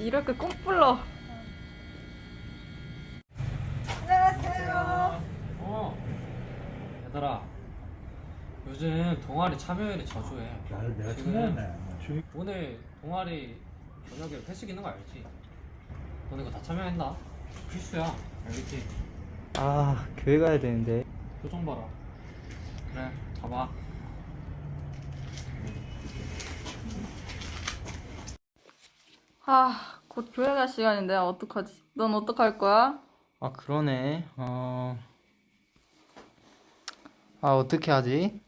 이렇게 꼭 불러. 안녕하세요. 어 얘들아 요즘 동아리 참여율이 저조해 야, 내가 지금 참여했네. 주의 오늘 동아리 저녁에 회식 있는 거 알지? 너네 이거 다 참여했나? 필수야 알겠지? 아 교회 가야 되는데 표정 봐라 그래 가봐 아, 곧 교회 갈 시간인데 어떡하지? 넌 어떡할 거야? 아 그러네 어... 아 어떻게 하지?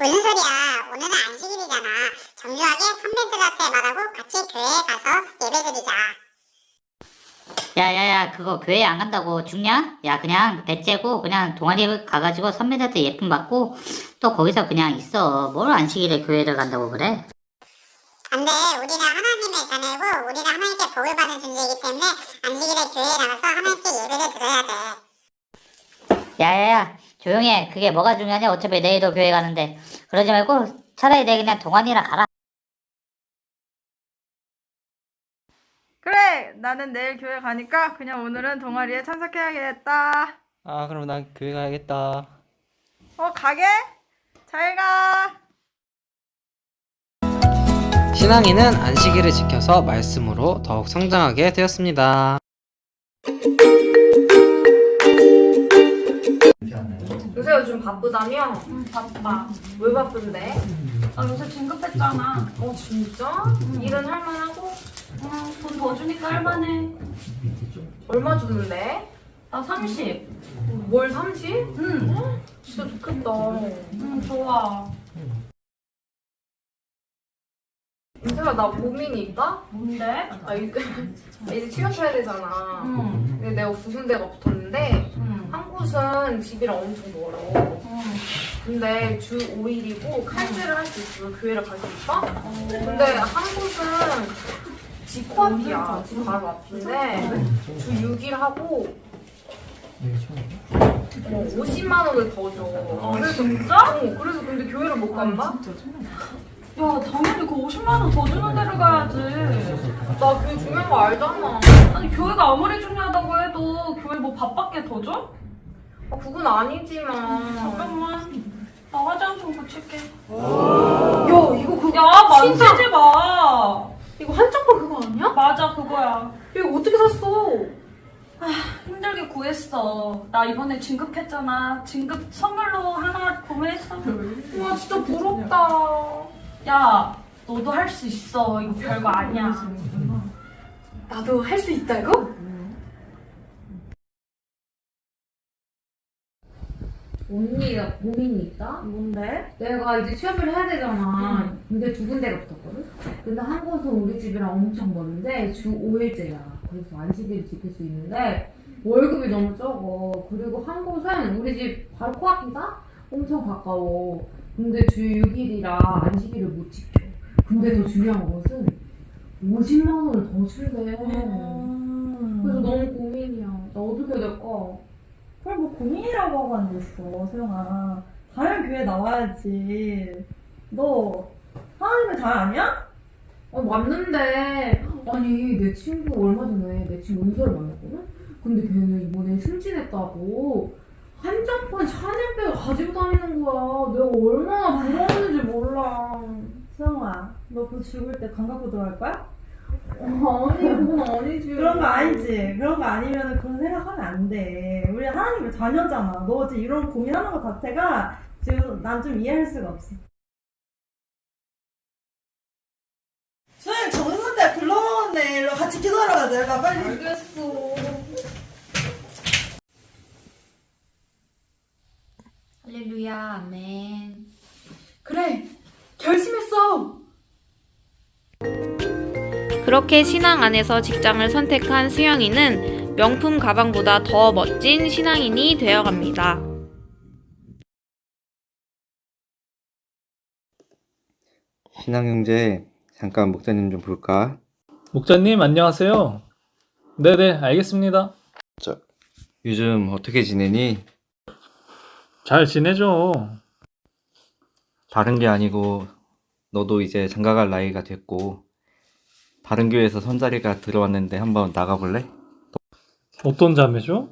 무슨 소리야? 오늘은 안식일이잖아. 정중하게 선배들한테 말하고 같이 교회에 가서 예배 드리자. 야야야 그거 교회 안 간다고 죽냐? 야 그냥 배째고 그냥 동아리 가가지고 선배들한테 예쁨 받고 또 거기서 그냥 있어 뭘 안식일에 교회를 간다고 그래? 안 돼. 우리는 하나님의 자녀고 우리는 하나님께 복을 받은 존재이기 때문에 안식일에 교회에 나가서 하나님께 예배를 드려야 돼. 야야야 조용히 해 그게 뭐가 중요하냐 어차피 내일도 교회 가는데 그러지 말고 차라리 내 그냥 동아리나 가라 나는 내일 교회 가니까 그냥 오늘은 동아리에 참석해야겠다. 아 그럼 난 교회 가야겠다 어, 가게? 잘 가. 신앙인은 안식일을 지켜서 말씀으로 더욱 성장하게 되었습니다. 요새 요즘 바쁘다며? 응 바빠 왜 바쁜데? 아 요새 진급했잖아. 어 진짜? 일은 할만하고? 돈 더 주니까 할만해. 얼마 주는데? 나 30. 월 30? 응. 진짜 좋겠다 응 좋아. 인세가 나 고민이 있다? 뭔데? 아 이제, 이제 취업해야 되잖아 응. 근데 내가 구순대가 붙었는데 응. 한 곳은 집이랑 엄청 멀어 응. 근데 주 5일이고 칼퇴를 할수 있어 교회를 갈 수 있어? 근데 한 곳은 집 앞이야 집 바로 앞인데 주 6일 하고 어, 50만 원을 더 줘. 아 진짜? 어, 그래서 근데 교회를 못 간다? 야 당연히 그 50만 원 더 주는 데를 가야지. 나 교회 중요한 거 알잖아. 아니 교회가 아무리 중요하다고 해도 교회 뭐 밥밖에 더 줘? 아, 그건 아니지만. 잠깐만. 나 화장 좀 고칠게. 야, 이거 그거. 야 진짜. 만지지 마. 이거 한정판 그거 아니야? 맞아 그거야. 야, 이거 어떻게 샀어? 힘들게 구했어. 나 이번에 진급했잖아. 진급 선물로 하나 구매했어. 와, 진짜 부럽다. 야, 너도 할 수 있어. 이거 별거 아니야. 나도 할 수 있다고? 언니가 고민이 있다? 뭔데? 내가 이제 취업을 해야 되잖아. 근데 두 군데가 붙었거든? 근데 한 곳은 우리 집이랑 엄청 먼데 주 5일째야. 그래서 안식일을 지킬 수 있는데 월급이 너무 적어. 그리고 한 곳은 우리 집 바로 코앞이다? 엄청 가까워. 근데 주 6일이라 안식일을 못 지켜. 근데 더 중요한 것은 50만 원을 더 줄래. 그래서 너무 고민이야. 나 어떻게 될까? 그걸 뭐 고민이라고 하고 앉아있어, 소영아. 당연 교회 나와야지. 너 하나님을 잘 아냐? 어, 맞는데 아니 내 친구 얼마 전에 내 친구 은서를 만났거든? 근데 걔는 이번에 승진했다고 한정판 샤넬백을 가지고 다니는 거야 내가 얼마나 부러웠는지 몰라 소영아, 너 그 죽을 때 광각고 들어갈 거야? 어, 아니 그건 아니지 그런 거 아니지. 그런 거 아니면 그런 생각하면 안 돼. 우리 하나님의 자녀잖아. 너 지금 이런 고민하는 것 자체가 지금 난 좀 이해할 수가 없어. 소영 정선대 불러먹었네. 일로 같이 기도하러 가자. 나 빨리. 알겠어 할렐루야 아멘 그래, 결심했어. 그렇게 신앙 안에서 직장을 선택한 수영이는 명품 가방보다 더 멋진 신앙인이 되어갑니다. 신앙형제 잠깐 목사님 좀 볼까? 목자님 안녕하세요. 네네 알겠습니다. 요즘 어떻게 지내니? 잘 지내죠. 다른 게 아니고 너도 이제 장가갈 나이가 됐고 다른 교회에서 선자리가 들어왔는데 한번 나가볼래? 어떤 자매죠?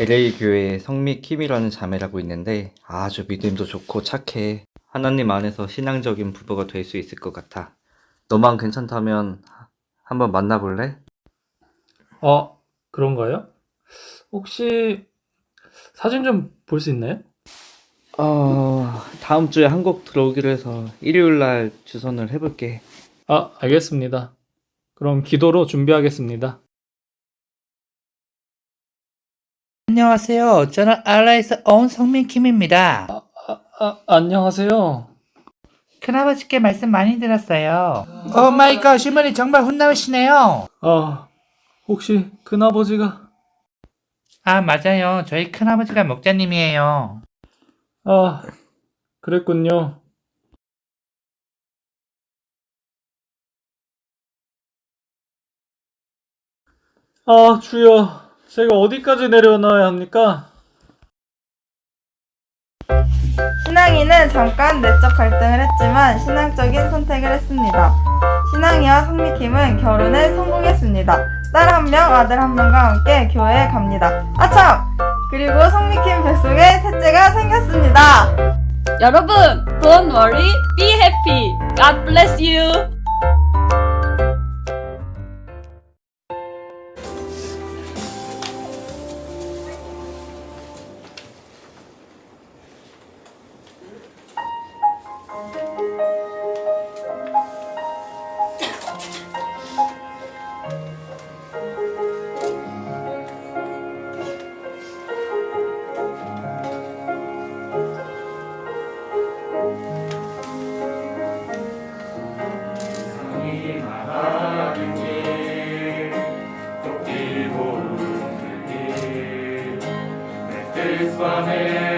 LA 교회에 성미 킴이라는 자매라고 있는데 아주 믿음도 좋고 착해. 하나님 안에서 신앙적인 부부가 될 수 있을 것 같아. 너만 괜찮다면 한번 만나볼래? 어, 그런가요? 혹시 사진 좀 볼 수 있나요? 어, 다음 주에 한국 들어오기로 해서 일요일 날 주선을 해볼게. 아, 알겠습니다. 그럼 기도로 준비하겠습니다. 안녕하세요. 저는 알라에서 온 성민킴입니다. 아, 안녕하세요. 큰아버지께 말씀 많이 들었어요. 오 마이 갓, 시머니 정말 혼나시네요. 아, 혹시 큰아버지가 아, 맞아요. 저희 큰아버지가 목자님이에요. 아, 그랬군요. 아, 주여. 제가 어디까지 내려놔야 합니까? 신앙이는 잠깐 내적 갈등을 했지만 신앙적인 선택을 했습니다. 신앙이와 성미킴은 결혼에 성공했습니다. 딸 한 명, 아들 한 명과 함께 교회에 갑니다. 아참! 그리고 성미킴 뱃속에 셋째가 생겼습니다. 여러분, don't worry, be happy. God bless you. Amen.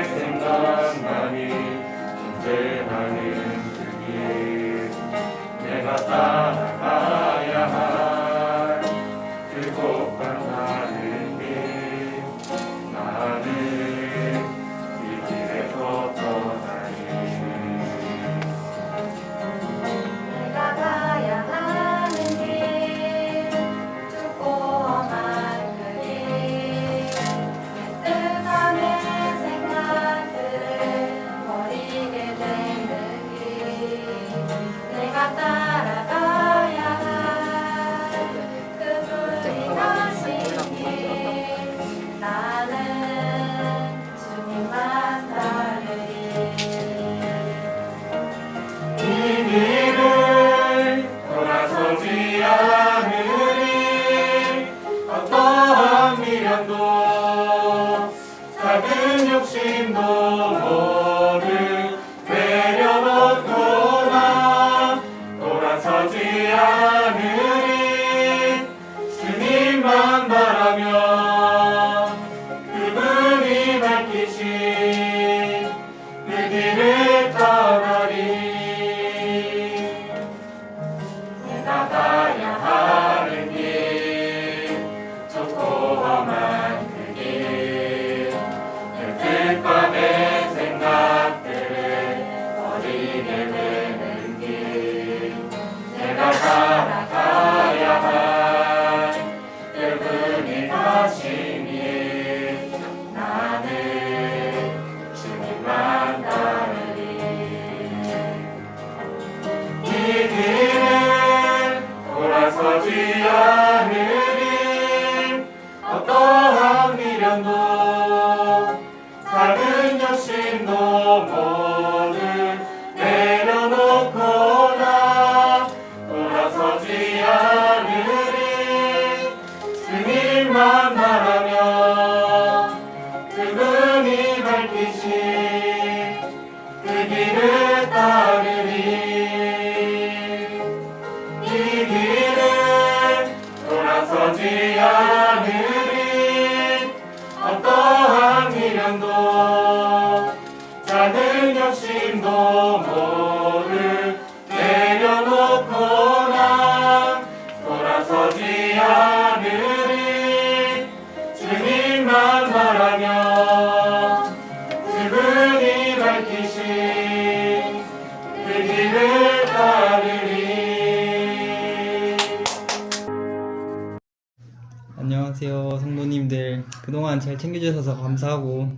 안녕하세요 성도님들. 그동안 잘 챙겨주셔서 감사하고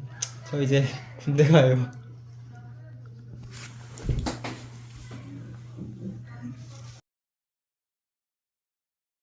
저 이제 군대 가요.